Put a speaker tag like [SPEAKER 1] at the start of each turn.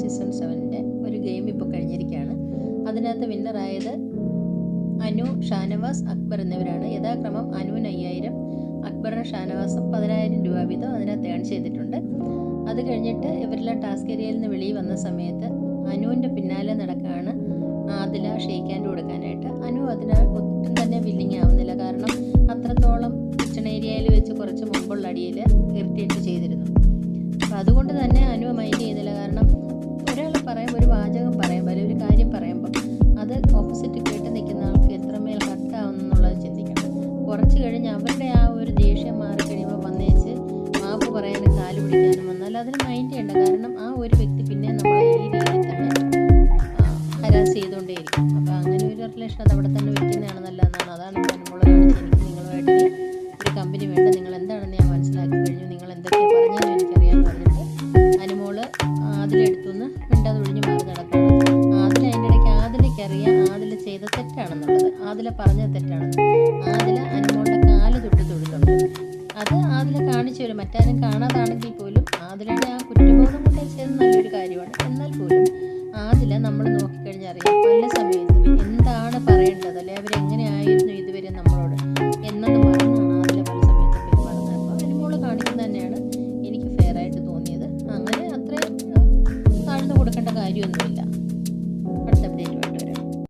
[SPEAKER 1] Season സെവനിന്റെ ഒരു game ഇപ്പോൾ കഴിഞ്ഞിരിക്കുകയാണ്. അതിനകത്ത് വിന്നറായത് അനു ഷാനവാസ് അക്ബർ എന്നിവരാണ്. യഥാക്രമം അനുവിന് അയ്യായിരം അക്ബറിന് ഷാനവാസും പതിനായിരം രൂപ വീതം അതിനകത്ത് ഏൺ ചെയ്തിട്ടുണ്ട്. അത് കഴിഞ്ഞിട്ട് ഇവരെല്ലാം ടാസ്ക് ഏരിയയിൽ നിന്ന് വെളിയിൽ വന്ന സമയത്ത് അനുവിന്റെ പിന്നാലെ നടക്കുകയാണ് ആദില ഷെയ്ക്ക് കൊടുക്കാനായിട്ട്. അനു അതിന് ഒട്ടും തന്നെ വില്ലിങ് ആവുന്നില്ല. കാരണം അത്രത്തോളം കിച്ചൺ ഏരിയയിൽ വെച്ച് കുറച്ച് മുമ്പുള്ള അടിയിൽ ഇറിറ്റേറ്റ് ചെയ്തിരുന്നു. അപ്പോൾ അതുകൊണ്ട് തന്നെ അനു കുറച്ച് കഴിഞ്ഞ് അവരുടെ ആ ഒരു ദേഷ്യം മാറിക്കഴിയുമ്പോൾ വന്നേച്ച് മാപ്പ് പറയാനും കാൽ പിടിക്കാനും വന്നാൽ അതിന് മൈൻഡ് ചെയ്യേണ്ട. കാരണം ആ ഒരു വ്യക്തി പിന്നെ നമ്മളെ ഈ രീതിയിൽ തന്നെ ഹരാസ് ചെയ്തുകൊണ്ടേയിരിക്കും. അപ്പോൾ അങ്ങനെ ഒരു റിലേഷൻ അത് അവിടെ തന്നെ വെക്കുന്നതാണ് നല്ലതെന്നാണ് അതാണ് അനുമോൾ കാണിച്ച് എനിക്ക് നിങ്ങളുമായിട്ട് ഒരു കമ്പനി വേണ്ട. നിങ്ങൾ എന്താണെന്ന് ഞാൻ മനസ്സിലാക്കി കഴിഞ്ഞു. നിങ്ങൾ എന്തൊക്കെയാണ് പറഞ്ഞതെന്ന് എനിക്കറിയാൻ പറഞ്ഞിട്ട് അനുമോൾ അതിലെടുത്തുനിന്ന് മിണ്ടാതെ ഒഴിഞ്ഞു മാറി നടക്കുന്നു ആദില അതിന്റെ ഇടയ്ക്ക് ആദിലയ്ക്ക് അറിയാം ആദില ചെയ്ത തെറ്റാണെന്നുള്ളത്. ആദില പറഞ്ഞ തെറ്റാണെന്നുള്ളത് ആദില കാണിച്ചു വരും മറ്റാരും കാണാതാണെങ്കിൽ പോലും ആദിലയുടെ ആ കുറ്റബോധം കൊണ്ട് ചെയ്ത് നല്ലൊരു കാര്യമാണ്. എന്നാൽ പോലും ആദില നമ്മൾ നോക്കിക്കഴിഞ്ഞാൽ അറിയാം പല സമയത്തും എന്താണ് പറയേണ്ടത്? അല്ലെ അവരെങ്ങനെയായിരുന്നു ഇതുവരെ നമ്മളോട്? എന്നത് മറന്നാണ് ആദില പല സമയത്തും പെരുമാറുന്നത്. അപ്പോൾ അനുമോൾ കാണിക്കുന്നത് തന്നെയാണ് എനിക്ക് ഫെയറായിട്ട് തോന്നിയത്. അങ്ങനെ അത്രയും താഴ്ന്നു കൊടുക്കേണ്ട കാര്യമൊന്നുമില്ല.